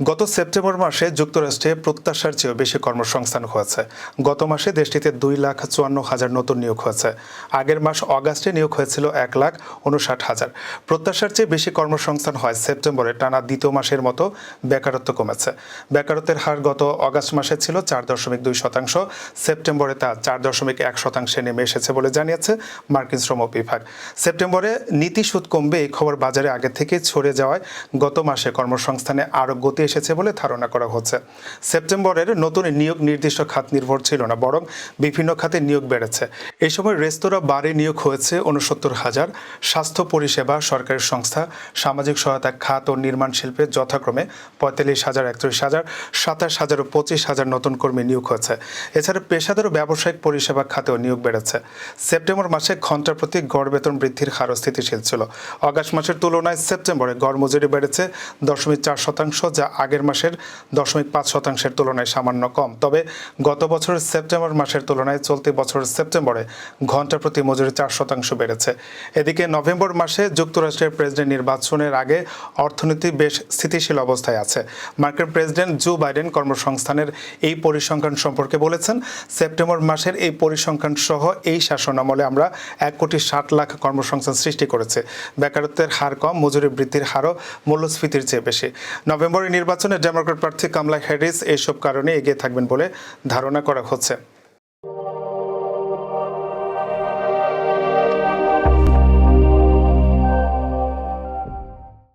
গত সেপ্টেম্বর মাসে যুক্তরাষ্ট্রে প্রত্যাশার চেয়েও বেশি কর্মসংস্থান হয়েছে। গত মাসে দেশটিতে দুই লাখ চুয়ান্ন হাজার নতুন নিয়োগ হয়েছে। আগের মাস অগাস্টে নিয়োগ হয়েছিল এক লাখ উনষাট হাজার। প্রত্যাশার চেয়ে বেশি কর্মসংস্থান হয় সেপ্টেম্বরে, টানা দ্বিতীয় মাসের মতো বেকারত্ব কমেছে। বেকারত্বের হার গত অগাস্ট মাসে ছিল চার দশমিক দুই শতাংশ, সেপ্টেম্বরে তা চার দশমিক এক শতাংশে নেমে এসেছে বলে জানিয়েছে মার্কিন শ্রম বিভাগ। সেপ্টেম্বরে নীতি সুদ কমবে, এই খবর বাজারে আগে থেকে ছড়ে যাওয়ায় গত মাসে কর্মসংস্থানে আরও গতি এসেছে বলে ধারণা করা হচ্ছে। সেপ্টেম্বরের নতুন নিয়োগ নির্দিষ্ট খাত নির্ভর ছিল না, বরং বিভিন্ন খাতে নিয়োগ বেড়েছে। এই সময় রেস্তোরাঁ বারে নিয়োগ হয়েছে উনসত্তর হাজার। স্বাস্থ্য পরিষেবা, সরকারি সংস্থা, সামাজিক সহায়তা খাত ও নির্মাণ শিল্পে যথাক্রমে পঁয়তাল্লিশ হাজার একত্রিশ হাজার, সাতাশ হাজার ও পঁচিশ হাজার নতুন কর্মী নিয়োগ হয়েছে। এছাড়া পেশাদার ও ব্যবসায়িক পরিষেবা খাতেও নিয়োগ বেড়েছে। সেপ্টেম্বর মাসে ঘণ্টা প্রতি গড় বেতন বৃদ্ধির হারও স্থিতিশীল ছিল। অগাস্ট মাসের তুলনায় সেপ্টেম্বরে গড় মজুরি বেড়েছে দশমিক চার শতাংশ, যা আগের মাসের দশমিক পাঁচ শতাংশের তুলনায় সামান্য কম। তবে গত বছরের সেপ্টেম্বর মাসের তুলনায় চলতি বছরের সেপ্টেম্বরে ঘণ্টা প্রতি মজুরি চার শতাংশ বেড়েছে। এদিকে নভেম্বর মাসে যুক্তরাষ্ট্রের প্রেসিডেন্ট নির্বাচনের আগে অর্থনীতি বেশ স্থিতিশীল অবস্থায় আছে। মার্কিন প্রেসিডেন্ট জো বাইডেন কর্মসংস্থানের এই পরিসংখ্যান সম্পর্কে বলেছেন, সেপ্টেম্বর মাসের এই পরিসংখ্যান সহ এই শাসন আমলে আমরা এক কোটি ষাট লাখ কর্মসংস্থান সৃষ্টি করেছে। বেকারত্বের হার কম, মজুরি বৃদ্ধির হারও মূল্যস্ফীতির চেয়ে বেশি। নভেম্বরের নির্বাচনে ডেমোক্রেট প্রার্থী কামলা হ্যারিস এসব কারণে এগিয়ে থাকবেন বলে ধারণা করা হচ্ছে।